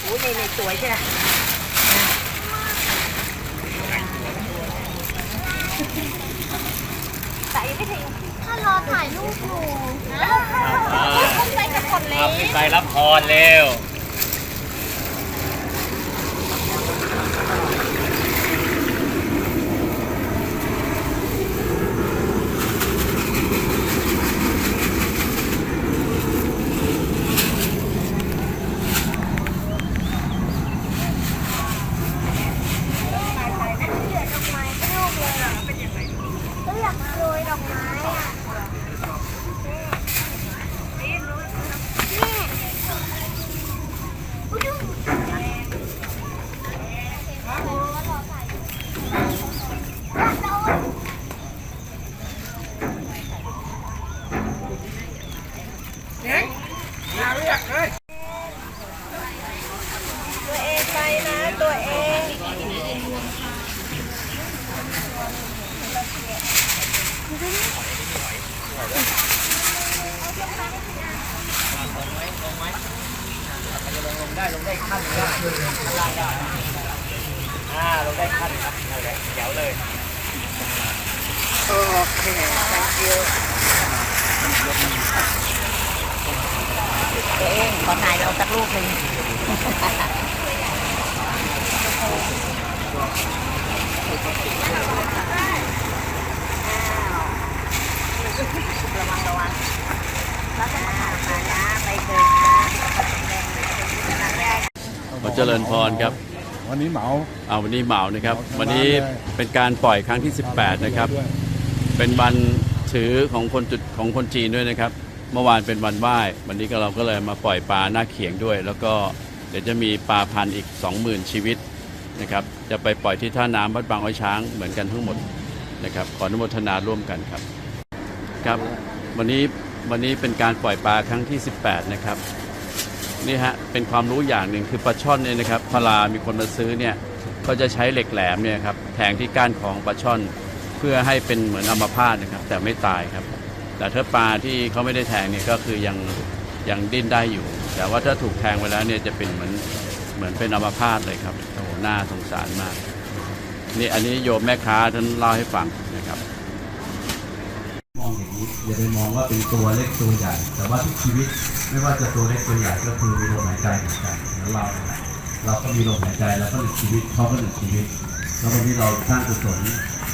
โอ้ยนี่นี่สวยใช่ไหมแต่ยังไม่ถึงถ้ารอถ่ายรูปอยู่ภูมิใจกับคนเล็เอากปิดไฟรับพรเร็ว ดอกไม้ให้ลูกเลยเหรอเป็นยังไงก็อยากโรยดอกไม้อะแม่อุ๊ยดูตัวเองไปนะตัวเอง ได้ลงได้ขั้นได้ขั้นล่างได้อ่าลงได้ขั้นครับนั่นแหละเจ๋วเลยโอเค thank you ตัวเองขอถ่ายเราสักรูปหนึ่ง ระวังระวังแล้วจะมาหมานะไปเดินนะขอเจริญพรครับ วันนี้เหมาเอาวันนี้เหมานะครับ วันนี้เป็นการปล่อยครั้งที่ 18 นะครับ เป็นวันถือของคนจุดของคนจีนด้วยนะครับ เมื่อวานเป็นวันไหว้ วันนี้ก็เราก็เลยมาปล่อยปลาหน้าเขียงด้วย แล้วก็เดี๋ยวจะมีปลาพันธุ์อีก 20,000 ชีวิตนะครับ จะไปปล่อยที่ท่าน้ำวัดบางอ้อยช้างเหมือนกันทั้งหมดนะครับ ขออนุโมทนาร่วมกันครับ ครับ วันนี้วันนี้เป็นการปล่อยปลาครั้งที่ 18 นะครับนี่ฮะเป็นความรู้อย่างหนึ่งคือปลาช่อนเนี่ยนะครับพลามีคนมาซื้อเนี่ยก็จะใช้เหล็กแหลมเนี่ยครับแทงที่ก้านของปลาช่อนเพื่อให้เป็นเหมือนอัมพาตนะครับ แต่ไม่ตายครับ แต่ถ้าปลาที่เขาไม่ได้แทงเนี่ยก็คือยังยังดิ้นได้อยู่ แต่ว่าถ้าถูกแทงไปแล้วเนี่ยจะเป็นเหมือนเหมือนเป็นอัมพาตเลยครับโอ้หน่าสงสารมากนี่อันนี้โยมแม่ค้าท่านเล่าให้ฟังนะครับ อย่าไปมองว่าเป็นตัวเล็กตัวใหญ่ แต่ว่าทุกชีวิตไม่ว่าจะตัวเล็กตัวใหญ่ก็คือมีลมหายใจเหมือนกันแล้วเราเราก็มีลมหายใจแล้วก็หนึ่งชีวิตเขาก็หนึ่งชีวิต แล้ววันนี้เราสร้างกุศล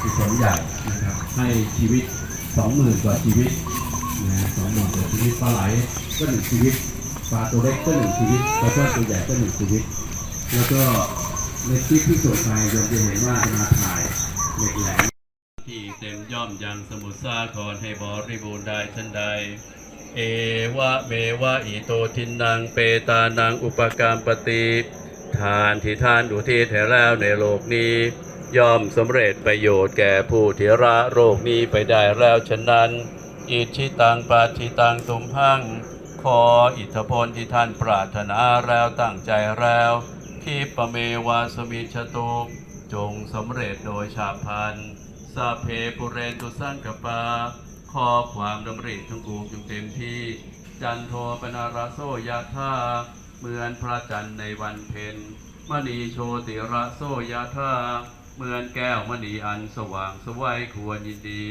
กุศลใหญ่นะครับให้ชีวิตสองหมื่นกว่าชีวิตนะสองหมื่นกว่าชีวิตปลาไหลก็หนึ่งชีวิตปลาตัวเล็กก็หนึ่งชีวิตปลาช่อนตัวใหญ่ก็หนึ่งชีวิต แล้วก็ในคลิปที่ส่งไปยมจะเห็นว่าจะมาถ่ายเหล็กแหลม ที่เต็มย่อมยังสมุทรสาครให้บริบูรณ์ได้ทันใด เอวะเมวะอิโตทินังเปตานังอุปกรรมปฏิทานที่ท่านอุทิศให้แล้วในโลกนี้ ย่อมสำเร็จประโยชน์แก่ผู้ที่ละโรคนี้ไปได้แล้วฉะนั้น อิทิตังปาทิตังตุมหังขออิทธพลที่ท่านปรารถนาแล้วตั้งใจแล้วคีปะเมวาสมิชตุจงสำเร็จโดยชาพันสาเพปุเรนตุสังกปาขอความดำริทั้งปวงจงเต็มที่ จันโทปนาราโซยะธาเหมือนพระจันทร์ในวันเพ็ญมณีโชติระโซยะธาเหมือนแก้วมณีอันสว่างสวัยควรยินดี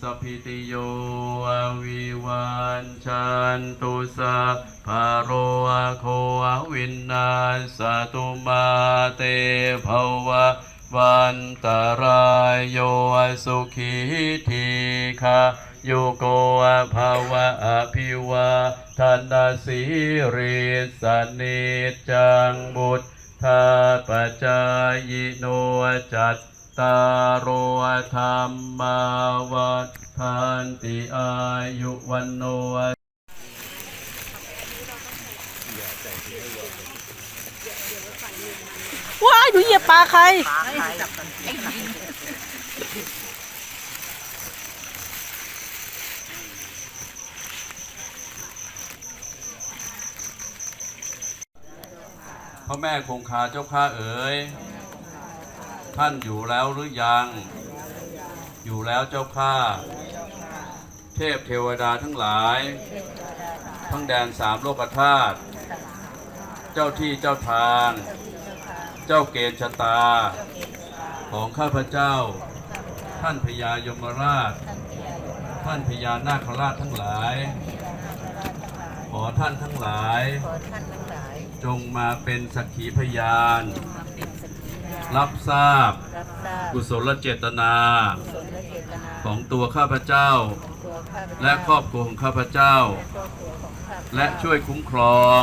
สัพพิติโยวิวันชันตุสาภาโรโควินนาสตุมาเตภวะ วันตารายโยสุขีทีคาโยโกภาวะอภิวาทนาสีริสนิจังบุตรทาปจายโนจัตตารโอธรรมาวัฏทันติอายุวันโน ว้ายหนูเหยียบปลาใคร ปลาไข่พระแม่คงคาเจ้าข้าเอ๋ย ท่านอยู่แล้วหรือยัง อยู่แล้วเจ้าข้า เทพเทวดาทั้งหลาย ทั้งแดนสามโลกธาตุ เจ้าที่เจ้าทาง เจ้าเกณฑ์ชะตา ของข้าพเจ้า ท่านพญายมราช ท่านพญานาคราชทั้งหลาย ขอท่านทั้งหลาย ขอท่านทั้งหลาย จงมาเป็นสักขีพยาน มาเป็นสักขีพยาน รับทราบ รับทราบกุศลเจตนาสนและเจตนาของตัวข้าพเจ้าตัวข้าพเจ้าและครอบครัวของข้าพเจ้า และครอบครัวของข้าพเจ้า และช่วยคุ้มครอง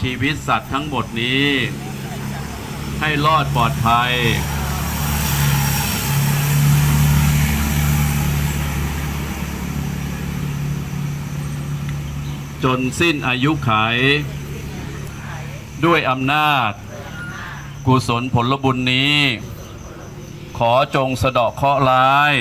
ชีวิตสัตว์ทั้งหมดนี้ ให้รอดปลอดภัย จนสิ้นอายุไข ด้วยอำนาจ กุศลผลบุญนี้ ขอจงสะเดาะเคราะห์ร้าย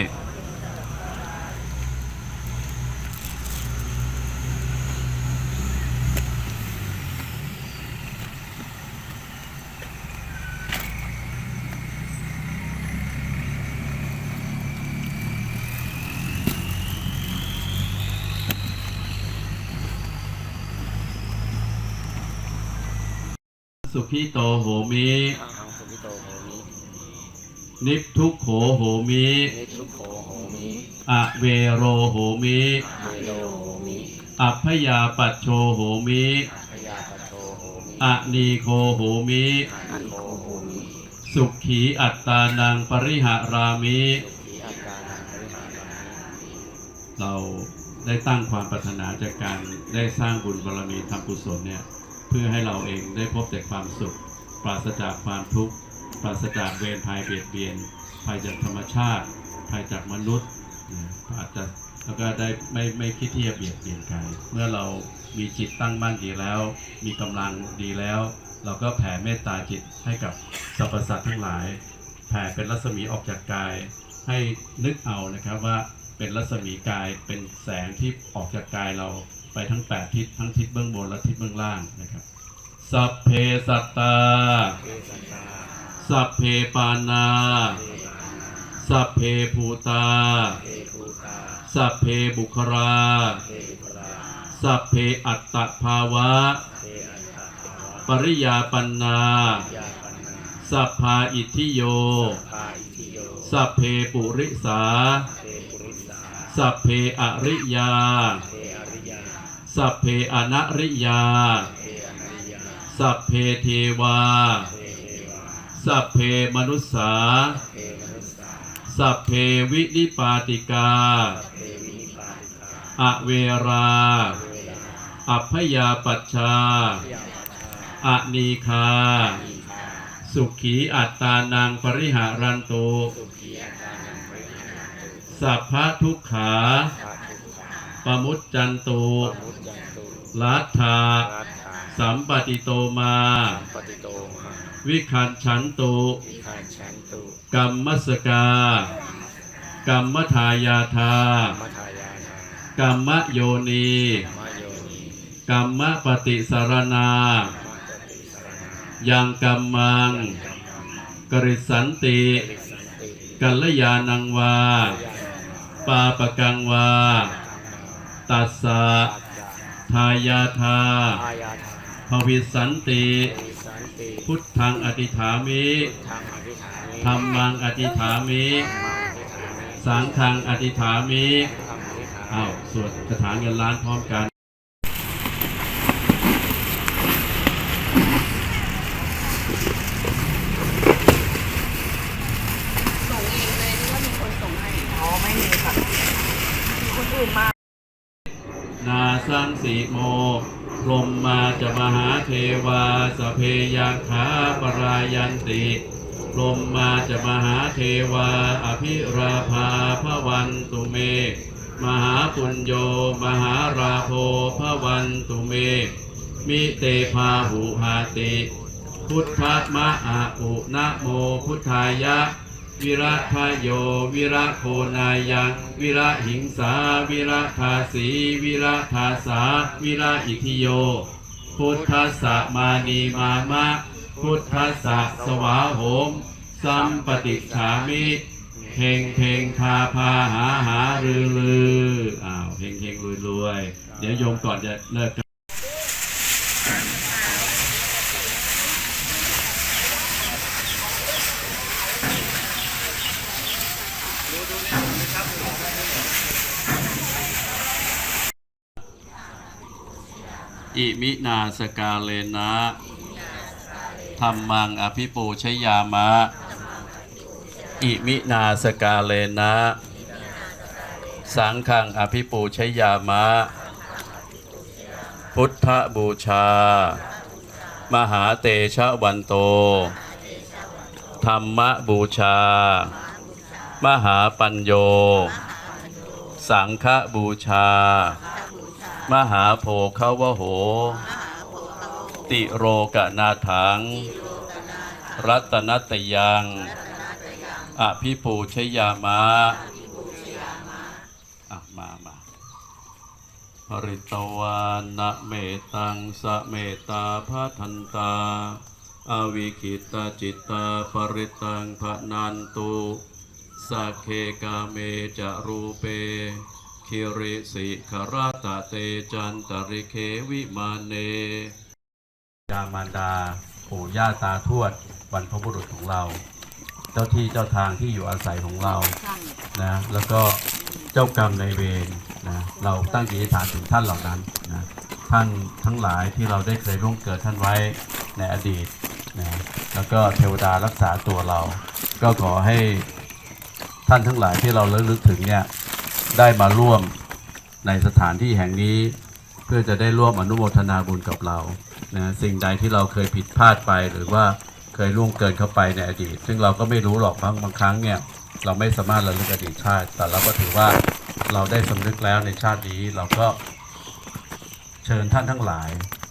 สุขิโตโหมิทางทางสุขิโตโหมินิพทุกโขโหมิ นิทุกโขโหมิอเวโรโหมิ เวโลโหมิอัพพยาปัจโชโหมิพยาปโชโหมิอะนีโคโหมิ อันโคโหมิสุขีอัตตานังปริหารามิทีอาการนังบริหารนามิเราได้ตั้งความปรารถนาจากการได้สร้างบุญบารมีทำกุศลเนี่ย เพื่อให้เราเองได้พบแต่ความสุข ปราศจากความทุกข์ ปราศจากเวรภัยเบียดเบียนภัยจากธรรมชาติภัยจากมนุษย์อาจจะแล้วก็ได้ไม่ไม่คิดที่จะเบียดเบียนใครเมื่อเรามีจิตตั้งมั่นดีแล้ว มีกำลังดีแล้ว เราก็แผ่เมตตาจิตให้กับสรรพสัตว์ทั้งหลาย แผ่เป็นรัศมีออกจากกาย ให้นึกเอานะครับว่าเป็นรัศมีกายเป็นแสงที่ออกจากกายเรา ไปทั้งแปดทิศทั้งทิศเบื้องบนและทิศเบื้องล่างนะครับ สัพเพสัตตา สัพเพปานาเวปานา สัพเพภูตา สัพเพบุครา สัพเพอัตตภาวะ ปริยาปันนา สัพพาอิทิโย สัพเพปุริสา สัพเพอริยาเทอริยา สัพเพอนัริยา สัพเพเทวา สัพเพมนุสสา สัพเพวินิปาติกาเทวินิปาติกา อเวราเวลาอัพยาปัชชา อนีคา สุขีอัตตานังปริหารันโตสุขีอาการนังปริหารันตุสัพพะทุกขา มุจจันโตปมุจจันตุลัทธารัตถาสัมปติโตมาสัมปติโตมา วิคันฉันตุวิคานชันตุกัมมัสกากัมมทายาทามัทายานากัมมโยนีมาโยนีกัมมปฏิสารนามาตติสรณายังกัมมังกัมมังกริสันติริสันติกัลยาณังวายานาปาปกังวา ตัสสะตัสสะทายาทาอายาทาภวิสันติริสันติ พุทธังอธิษฐามิทางอธิษฐามิธรรมังอธิษฐามิมังอธิษฐามิ สังฆังอธิษฐามิทำอธิษฐามิอ้าวสวดคาถาเงินล้านพร้อมกัน ส่งเองเลยหรือว่ามีคนส่งให้อ๋อไม่มีค่ะมีคนอื่นมา นาสังสีโมพรหมมา จะมหาเทวาสเพยังขาปรายันติพรมมาจะมหาเทวา อภิราภาพระวันตุเม มหาปุญโย มหาราโภพระวันตุเม มิเตพาหุหาติ พุทธมะอาอุนะโมพุทธายะ วิระทายโย วิระโคนายัง วิระหิงสา วิระทาสี วิระทาสา วิระอิทิโย พุทธัสสะมานีมามะ พุทธัสสะสวาโหม สัมปติฉามิเพ่งเพ่งพาพาหาหารือลืออ้าวเพ่งเพ่งรวยรวยเดี๋ยวโยมก่อนจะเลิก อิมินาสกาเลนะธรรมังอภิปูชยามะ อิมินาสกาเลนะ สังฆังอภิปูชยามะ พุทธบูชา มหาเตชะวันโต ธรรมบูชา มหาปัญโย สังฆบูชา มหาโภคาวโห ติโรกนาถัง รัตนตยัง อภิปูชยามะอะมามาปริตวานะเมตังสะเมตาพัทันตาอวิคิตาจิตตาปริตังพนันตุสักเคกาเมจะรูเป คิริสิขราตะเตจันตริเควิมาเนยามารดาปู่ย่าตาทวดบรรพบุรุษของเรา เจ้าที่เจ้าทางที่อยู่อาศัยของเรานะแล้วก็เจ้ากรรมในายเวรนะเราตั้งจิตอธิษฐานถึงท่านเหล่านั้นนะท่านทั้งหลายที่เราได้เคยร่วงเกิดท่านไว้ในอดีตนะแล้วก็เทวดารักษาตัวเรา ก็ขอให้ท่านทั้งหลายที่เราระลึกถึงเนี่ย ได้มาร่วมในสถานที่แห่งนี้ เพื่อจะได้ร่วมอนุโมทนาบุญกับเรานะสิ่งใดที่เราเคยผิดพลาดไปหรือว่าเคยล่วงเกินเข้าไปในอดีต ซึ่งเราก็ไม่รู้หรอกบางบางครั้งเนี่ยเราไม่สามารถระลึกอดีตชาติ แต่เราก็ถือว่าเราได้สำนึกแล้วในชาตินี้เราก็เชิญท่านทั้งหลาย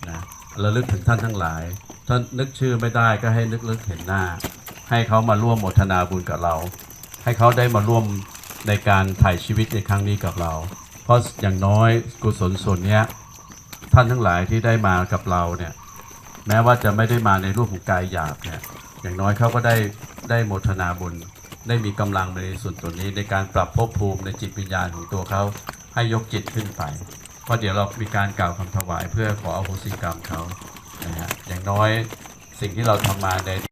นะระลึกถึงท่านทั้งหลาย ท่านนึกชื่อไม่ได้ก็ให้นึกลึกเห็นหน้า ให้เขามาร่วมโมทนาบุญกับเรา ให้เขาได้มาร่วม ในการถ่ายชีวิตในครั้งนี้กับเรา เพราะอย่างน้อยกุศลส่วนนี้ท่านทั้งหลายที่ได้มากับเราเนี่ยแม้ว่าจะไม่ได้มาในรูปของกายหยาบเนี่ยอย่างน้อยเขาก็ได้ได้โมทนาบุญได้มีกำลังในส่วนตัวนี้ ในการปรับภพภูมิในจิตวิญญาณของตัวเขาให้ยกจิตขึ้นไป เพราะเดี๋ยวเรามีการกล่าวคำถวายเพื่อขออโหสิกรรมเขานะฮะอย่างน้อยสิ่งที่เราทำมาใน